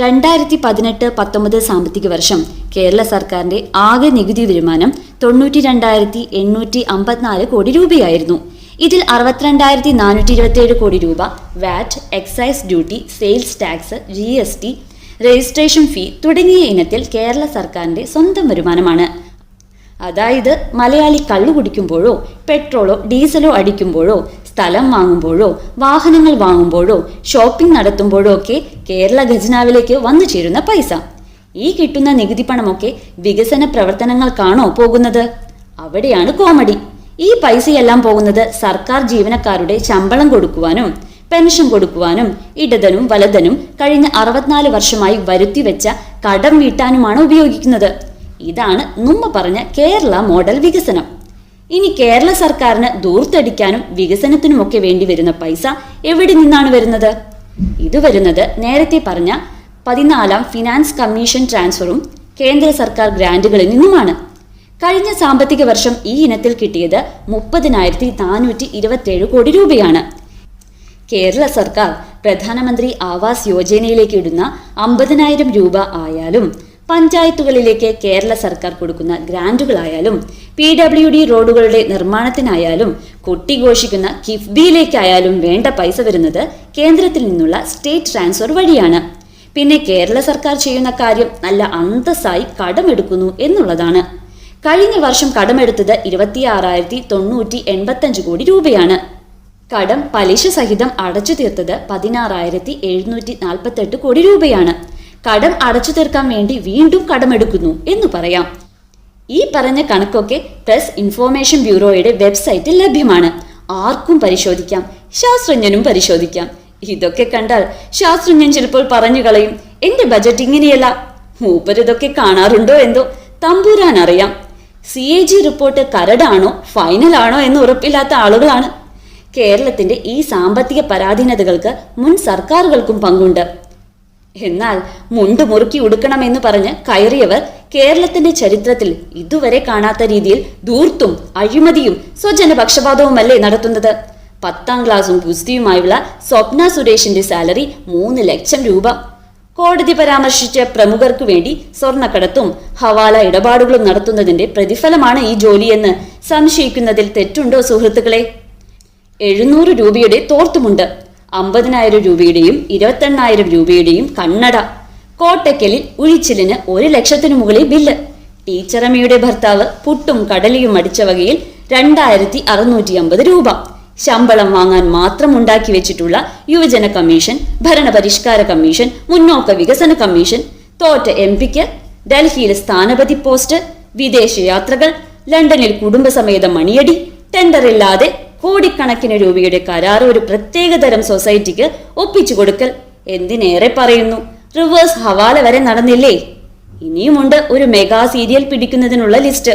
രണ്ടായിരത്തി പതിനെട്ട് പത്തൊമ്പത് സാമ്പത്തിക വർഷം കേരള സർക്കാരിന്റെ ആകെ നികുതി വരുമാനം തൊണ്ണൂറ്റി രണ്ടായിരത്തി എണ്ണൂറ്റി അമ്പത്തിനാല് കോടി രൂപയായിരുന്നു. ഇതിൽ അറുപത്തിരണ്ടായിരത്തി നാനൂറ്റി ഇരുപത്തിയേഴ് കോടി രൂപ VAT excise duty sales tax G S T registration fee തുടങ്ങിയ ഇനത്തിൽ കേരള സർക്കാരിന്റെ സ്വന്തം വരുമാനമാണ്. അതായത് മലയാളി കള്ളു കുടിക്കുമ്പോഴോ പെട്രോളോ ഡീസലോ അടിക്കുമ്പോഴോ സ്ഥലം വാങ്ങുമ്പോഴോ വാഹനങ്ങൾ വാങ്ങുമ്പോഴോ ഷോപ്പിംഗ് നടത്തുമ്പോഴോ ഒക്കെ കേരള ഖജനാവിലേക്ക് വന്നു ചേരുന്ന പൈസ. ഈ കിട്ടുന്ന നികുതി പണമൊക്കെ വികസന പ്രവർത്തനങ്ങൾക്കാണോ പോകുന്നത്? അവിടെയാണ് കോമഡി. ഈ പൈസയെല്ലാം പോകുന്നത് സർക്കാർ ജീവനക്കാരുടെ ശമ്പളം കൊടുക്കുവാനും പെൻഷൻ കൊടുക്കുവാനും ഇടതനും വലതനും കഴിഞ്ഞ അറുപത്തിനാല് വർഷമായി വരുത്തിവെച്ച കടം വീട്ടാനുമാണ് ഉപയോഗിക്കുന്നത്. ഇതാണ് നുമ്മ പറഞ്ഞ കേരള മോഡൽ വികസനം. ഇനി കേരള സർക്കാരിന് ദൂർത്തടിക്കാനും വികസനത്തിനുമൊക്കെ വേണ്ടി വരുന്ന പൈസ എവിടെ നിന്നാണ് വരുന്നത്? ഇത് വരുന്നത് നേരത്തെ പറഞ്ഞ പതിനാലാം ഫിനാൻസ് കമ്മീഷൻ ട്രാൻസ്ഫറും കേന്ദ്ര സർക്കാർ ഗ്രാന്റുകളിൽ നിന്നുമാണ്. കഴിഞ്ഞ സാമ്പത്തിക വർഷം ഈ ഇനത്തിൽ കിട്ടിയത് മുപ്പതിനായിരത്തി നാനൂറ്റി ഇരുപത്തിയേഴ് കോടി രൂപയാണ്. കേരള സർക്കാർ പ്രധാനമന്ത്രി ആവാസ് യോജനയിലേക്ക് ഇടുന്ന അമ്പതിനായിരം രൂപ ആയാലും പഞ്ചായത്തുകളിലേക്ക് കേരള സർക്കാർ കൊടുക്കുന്ന ഗ്രാന്റുകളായാലും പി ഡബ്ല്യു ഡി റോഡുകളുടെ നിർമ്മാണത്തിനായാലും കൊട്ടിഘോഷിക്കുന്ന കിഫ്ബിയിലേക്കായാലും വേണ്ട പൈസ വരുന്നത് കേന്ദ്രത്തിൽ നിന്നുള്ള സ്റ്റേറ്റ് ട്രാൻസ്ഫർ വഴിയാണ്. പിന്നെ കേരള സർക്കാർ ചെയ്യുന്ന കാര്യം നല്ല അന്തസ്സായി കടമെടുക്കുന്നു എന്നുള്ളതാണ്. കഴിഞ്ഞ വർഷം കടമെടുത്തത് ഇരുപത്തിയാറായിരത്തി തൊണ്ണൂറ്റി എൺപത്തഞ്ച് കോടി രൂപയാണ്. കടം പലിശ സഹിതം അടച്ചു തീർത്തത് പതിനാറായിരത്തി എഴുന്നൂറ്റി നാൽപ്പത്തെട്ട് കോടി രൂപയാണ്. കടം അടച്ചു തീർക്കാൻ വേണ്ടി വീണ്ടും കടമെടുക്കുന്നു എന്ന് പറയാം. ഈ പറഞ്ഞ കണക്കൊക്കെ പ്രസ് ഇൻഫോർമേഷൻ ബ്യൂറോയുടെ വെബ്സൈറ്റിൽ ലഭ്യമാണ്. ആർക്കും പരിശോധിക്കാം ശാസ്ത്രജ്ഞനും പരിശോധിക്കാം. ഇതൊക്കെ കണ്ടാൽ ശാസ്ത്രജ്ഞൻ ചിലപ്പോൾ പറഞ്ഞു കളയും എന്റെ ബജറ്റ് ഇങ്ങനെയല്ല. മൂപ്പരിതൊക്കെ കാണാറുണ്ടോ എന്തോ? തമ്പൂരാൻ അറിയാം. സി എ ജി റിപ്പോർട്ട് കരടാണോ ഫൈനലാണോ എന്ന് ഉറപ്പില്ലാത്ത ആളുകളാണ്. കേരളത്തിന്റെ ഈ സാമ്പത്തിക പരാധീനതകൾക്ക് മുൻ സർക്കാരുകൾക്കും പങ്കുണ്ട്. എന്നാൽ മുണ്ട് മുറുക്കി ഉടുക്കണമെന്ന് പറഞ്ഞ് കയറിയവർ കേരളത്തിന്റെ ചരിത്രത്തിൽ ഇതുവരെ കാണാത്ത രീതിയിൽ ധൂർത്തും അഴിമതിയും സ്വജനപക്ഷപാതവുമല്ലേ നടത്തുന്നത്. പത്താം ക്ലാസും ഗുസ്തിയുമായുള്ള സ്വപ്ന സുരേഷിന്റെ സാലറി മൂന്ന് ലക്ഷം രൂപ. കോടതി പരാമർശിച്ച പ്രമുഖർക്ക് വേണ്ടി സ്വർണക്കടത്തും ഹവാല ഇടപാടുകളും നടത്തുന്നതിന്റെ പ്രതിഫലമാണ് ഈ ജോലിയെന്ന് സംശയിക്കുന്നതിൽ തെറ്റുണ്ടോ സുഹൃത്തുക്കളെ? എഴുന്നൂറ് രൂപയുടെ തോർത്തുമുണ്ട്. അമ്പതിനായിരം രൂപയുടെയും ഇരുപത്തെണ്ണായിരം രൂപയുടെയും കണ്ണട. കോട്ടയ്ക്കലിൽ ഉഴിച്ചിലിന് ഒരു ലക്ഷത്തിനു മുകളിൽ ബില്ല്. ടീച്ചറമ്മയുടെ ഭർത്താവ് പുട്ടും കടലിയും അടിച്ച വകയിൽ രണ്ടായിരത്തി അറുന്നൂറ്റി അമ്പത് രൂപ. ശമ്പളം വാങ്ങാൻ മാത്രം ഉണ്ടാക്കി വെച്ചിട്ടുള്ള യുവജന കമ്മീഷൻ ഭരണപരിഷ്കാര കമ്മീഷൻ മുന്നോക്ക വികസന കമ്മീഷൻ തോറ്റ എം പിക്ക് ഡൽഹിയിൽ സ്ഥാനപതി പോസ്റ്റ് വിദേശയാത്രകൾ ലണ്ടനിൽ കുടുംബസമേതം മണിയടി ടെൻഡറില്ലാതെ കോടിക്കണക്കിന് രൂപയുടെ കരാർ ഒരു പ്രത്യേകതരം സൊസൈറ്റിക്ക് ഒപ്പിച്ചു കൊടുക്കൽ എന്തിനേറെ പറയുന്നു? റിവേഴ്സ് ഹവാല വരെ നടന്നില്ലേ? ഇനിയുമുണ്ട് ഒരു മെഗാ സീരിയൽ പിടിക്കുന്നതിനുള്ള ലിസ്റ്റ്.